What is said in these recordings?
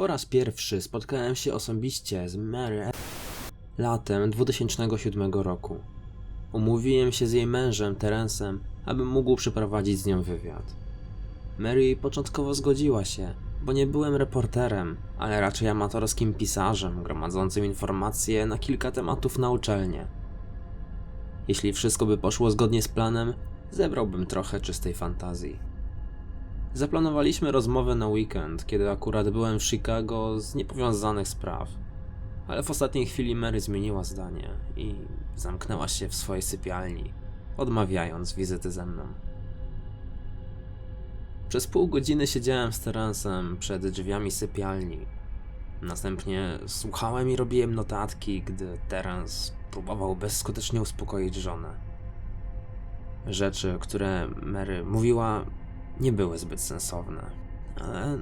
Po raz pierwszy spotkałem się osobiście z Mary latem 2007 roku. Umówiłem się z jej mężem, Terencem, aby mógł przeprowadzić z nią wywiad. Mary początkowo zgodziła się, bo nie byłem reporterem, ale raczej amatorskim pisarzem gromadzącym informacje na kilka tematów na uczelnię. Jeśli wszystko by poszło zgodnie z planem, zebrałbym trochę czystej fantazji. Zaplanowaliśmy rozmowę na weekend, kiedy akurat byłem w Chicago z niepowiązanych spraw. Ale w ostatniej chwili Mary zmieniła zdanie i zamknęła się w swojej sypialni, odmawiając wizyty ze mną. Przez pół godziny siedziałem z Terencem przed drzwiami sypialni. Następnie słuchałem i robiłem notatki, gdy Terence próbował bezskutecznie uspokoić żonę. Rzeczy, które Mary mówiła, nie były zbyt sensowne, ale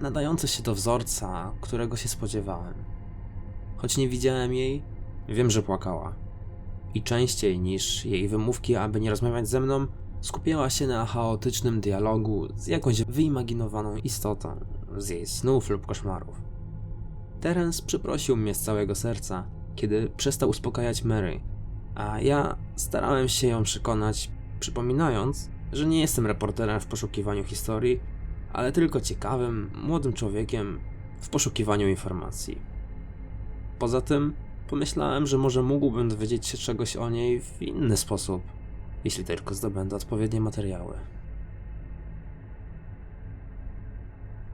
nadające się do wzorca, którego się spodziewałem. Choć nie widziałem jej, wiem, że płakała. I częściej niż jej wymówki, aby nie rozmawiać ze mną, skupiała się na chaotycznym dialogu z jakąś wyimaginowaną istotą, z jej snów lub koszmarów. Terence przeprosił mnie z całego serca, kiedy przestał uspokajać Mary, a ja starałem się ją przekonać, przypominając, że nie jestem reporterem w poszukiwaniu historii, ale tylko ciekawym, młodym człowiekiem w poszukiwaniu informacji. Poza tym, pomyślałem, że może mógłbym dowiedzieć się czegoś o niej w inny sposób, jeśli tylko zdobędę odpowiednie materiały.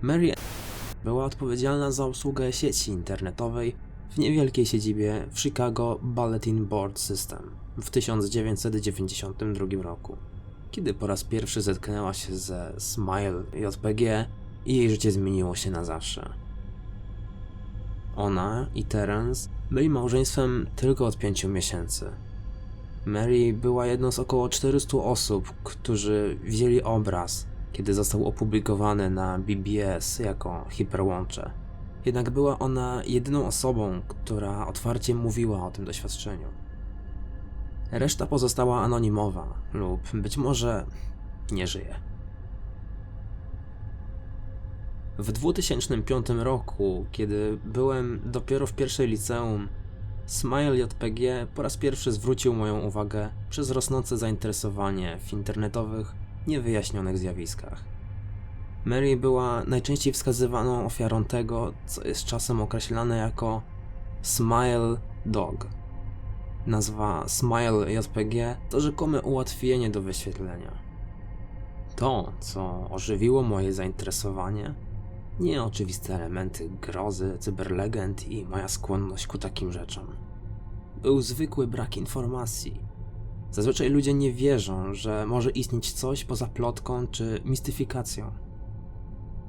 Mary była odpowiedzialna za obsługę sieci internetowej w niewielkiej siedzibie w Chicago Bulletin Board System w 1992 roku, kiedy po raz pierwszy zetknęła się ze Smile JPG i jej życie zmieniło się na zawsze. Ona i Terence byli małżeństwem tylko od pięciu miesięcy. Mary była jedną z około 400 osób, którzy widzieli obraz, kiedy został opublikowany na BBS jako hiperłącze. Jednak była ona jedyną osobą, która otwarcie mówiła o tym doświadczeniu. Reszta pozostała anonimowa lub być może nie żyje. W 2005 roku, kiedy byłem dopiero w pierwszej liceum, Smile JPG po raz pierwszy zwrócił moją uwagę przez rosnące zainteresowanie w internetowych, niewyjaśnionych zjawiskach. Mary była najczęściej wskazywaną ofiarą tego, co jest czasem określane jako Smile Dog. Nazwa Smile JPG to rzekome ułatwienie do wyświetlenia. To, co ożywiło moje zainteresowanie, nie oczywiste elementy grozy, cyberlegend i moja skłonność ku takim rzeczom. Był zwykły brak informacji. Zazwyczaj ludzie nie wierzą, że może istnieć coś poza plotką czy mistyfikacją.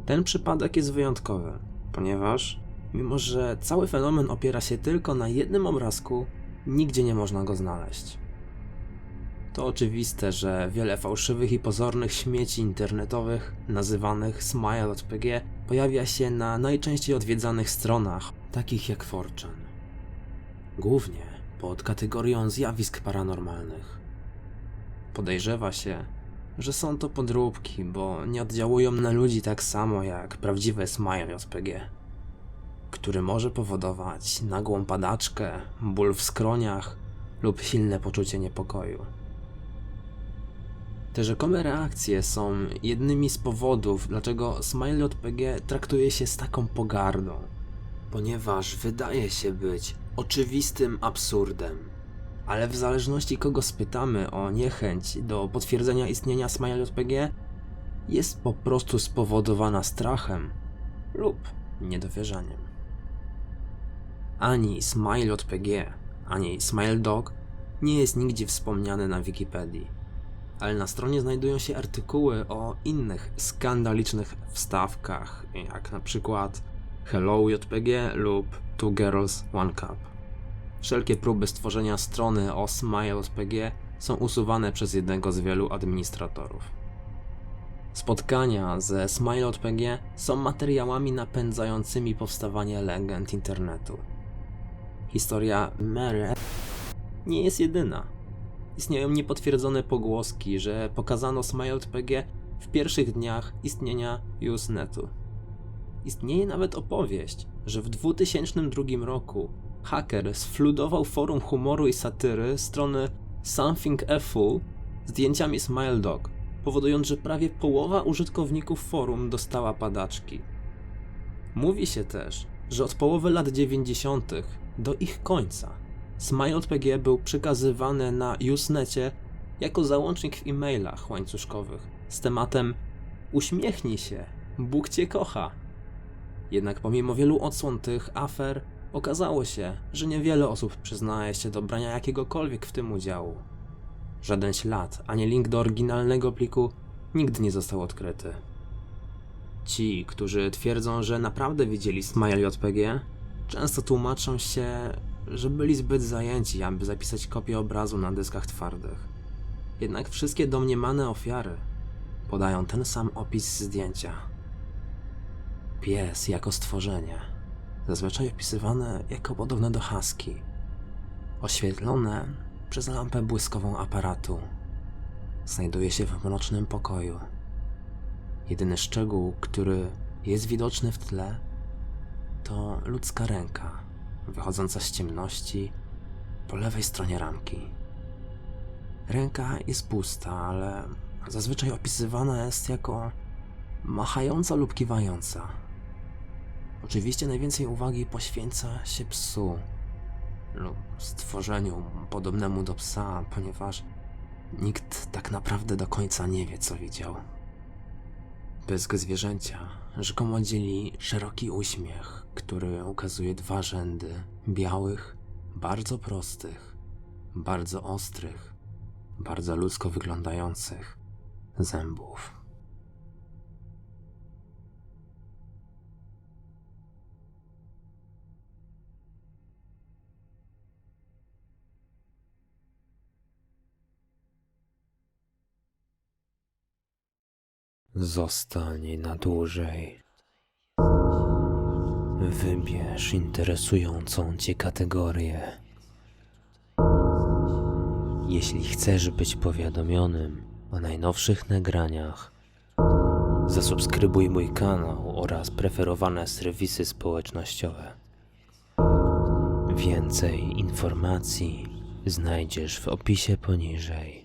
Ten przypadek jest wyjątkowy, ponieważ, mimo że cały fenomen opiera się tylko na jednym obrazku, nigdzie nie można go znaleźć. To oczywiste, że wiele fałszywych i pozornych śmieci internetowych, nazywanych Smile.pg, pojawia się na najczęściej odwiedzanych stronach, takich jak 4chan. Głównie pod kategorią zjawisk paranormalnych. Podejrzewa się, że są to podróbki, bo nie oddziałują na ludzi tak samo jak prawdziwe Smile JPG, który może powodować nagłą padaczkę, ból w skroniach lub silne poczucie niepokoju. Te rzekome reakcje są jednymi z powodów, dlaczego Smile JPG traktuje się z taką pogardą, ponieważ wydaje się być oczywistym absurdem. Ale w zależności kogo spytamy o niechęć do potwierdzenia istnienia Smile JPG, jest po prostu spowodowana strachem lub niedowierzaniem. Ani Smile JPG, ani Smile Dog nie jest nigdzie wspomniane na Wikipedii ale na stronie znajdują się artykuły o innych skandalicznych wstawkach, jak na przykład Hello JPG lub Two Girls One Cup. Wszelkie próby stworzenia strony o Smile JPG są usuwane przez jednego z wielu administratorów. Spotkania ze Smile JPG są materiałami napędzającymi powstawanie legend internetu. Historia Mary nie jest jedyna. Istnieją niepotwierdzone pogłoski, że pokazano SmilePG w pierwszych dniach istnienia Usenetu. Istnieje nawet opowieść, że w 2002 roku haker sfludował forum humoru i satyry strony Something a Fool zdjęciami Smile Dog, powodując, że prawie połowa użytkowników forum dostała padaczki. Mówi się też, że od połowy lat 90. do ich końca SmilePG był przekazywany na Usenecie jako załącznik w e-mailach łańcuszkowych z tematem Uśmiechnij się, Bóg cię kocha. Jednak pomimo wielu odsłon tych afer, okazało się, że niewiele osób przyznaje się do brania jakiegokolwiek w tym udziału. Żaden ślad, ani link do oryginalnego pliku nigdy nie został odkryty. Ci, którzy twierdzą, że naprawdę widzieli Smile JPG, często tłumaczą się, że byli zbyt zajęci, aby zapisać kopię obrazu na dyskach twardych. Jednak wszystkie domniemane ofiary podają ten sam opis zdjęcia. Pies jako stworzenie, zazwyczaj opisywane jako podobne do husky, oświetlone przez lampę błyskową aparatu, znajduje się w mrocznym pokoju. Jedyny szczegół, który jest widoczny w tle, to ludzka ręka wychodząca z ciemności po lewej stronie ramki. Ręka jest pusta, ale zazwyczaj opisywana jest jako machająca lub kiwająca. Oczywiście najwięcej uwagi poświęca się psu lub stworzeniu podobnemu do psa, ponieważ nikt tak naprawdę do końca nie wie, co widział. Pysk zwierzęcia rzekomo dzieli szeroki uśmiech, który ukazuje dwa rzędy białych, bardzo prostych, bardzo ostrych, bardzo ludzko wyglądających zębów. Zostań na dłużej. Wybierz interesującą cię kategorię. Jeśli chcesz być powiadomionym o najnowszych nagraniach, zasubskrybuj mój kanał oraz preferowane serwisy społecznościowe. Więcej informacji znajdziesz w opisie poniżej.